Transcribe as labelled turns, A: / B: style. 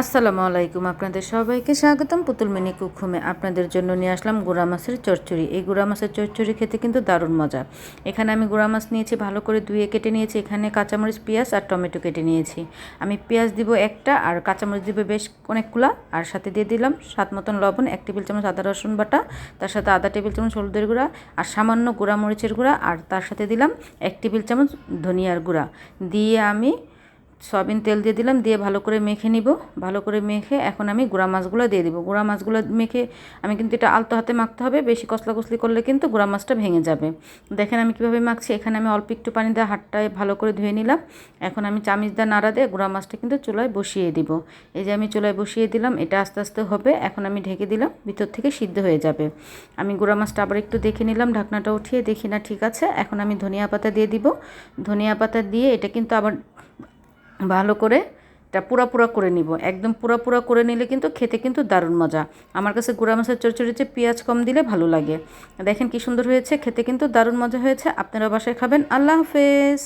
A: আসসালামু আলাইকুম আপনাদের সবাইকে স্বাগতম পুতুল মিনি কুকুমে আপনাদের জন্য নিয়ে আসলাম গুড়া মাছের চচ্চড়ি। এই গুড়া মাছের চচ্চড়ি খেতে কিন্তু দারুণ মজা। এখানে আমি গুড়া মাছ নিয়েছি, ভালো করে ধুয়ে কেটে নিয়েছি। এখানে কাঁচামরিচ, পেঁয়াজ আর টমেটো কেটে নিয়েছি। আমি পেঁয়াজ দিব একটা আর কাঁচামরিচ দিব বেশ অনেকগুলা। আর সাথে দিয়ে দিলাম স্বাদ মতন লবণ, এক টেবিল চামচ আদা, রসুন বাটা, তার সাথে আধা টেবিল চামচ হলুদের গুঁড়া আর সামান্য গুঁড়া মরিচের গুঁড়া। আর তার সাথে দিলাম এক টেবিল চামচ ধনিয়ার গুঁড়া। দিয়ে আমি সয়াবিন তেল দিয়ে দিলাম, দিয়ে ভালো করে মেখে নিব। ভালো করে মেখে এখন আমি গুঁড়া মাছগুলো দিয়ে দিব। গুঁড়া মাছগুলো মেখে আমি কিন্তু এটা আলতো হাতে মাখতে হবে, বেশি কসলা কসলি করলে কিন্তু গুঁড়া মাছটা ভেঙে যাবে। দেখেন আমি কীভাবে মাখছি, এখানে আমি অল্প একটু পানি দিয়ে হাতটায় ভালো করে ধুয়ে নিলাম। এখন আমি চামিচ দিয়ে নাড়া দিয়ে গুঁড়া মাছটা কিন্তু চুলায় বসিয়ে দিব। এই যে আমি চুলায় বসিয়ে দিলাম, এটা আস্তে আস্তে হবে, এখন আমি ঢেকে দিলাম, ভিতর থেকে সিদ্ধ হয়ে যাবে। আমি গুঁড়া মাছটা আবার একটু দেখে নিলাম, ঢাকনাটা উঠিয়ে দেখি না ঠিক আছে। এখন আমি ধনিয়া পাতা দিয়ে দিব। ধনিয়া পাতা দিয়ে এটা কিন্তু আবার ভালো করে এটা পুরা পুরা করে নিব। একদম পুরা পুরা করে নিলে কিন্তু খেতে কিন্তু দারুণ মজা। আমার কাছে গুঁড়া মাছের যে পেঁয়াজ কম দিলে ভালো লাগে। দেখেন কি সুন্দর হয়েছে, খেতে কিন্তু দারুণ মজা হয়েছে। আপনারা বাসায় খাবেন। আল্লাহ হাফেজ।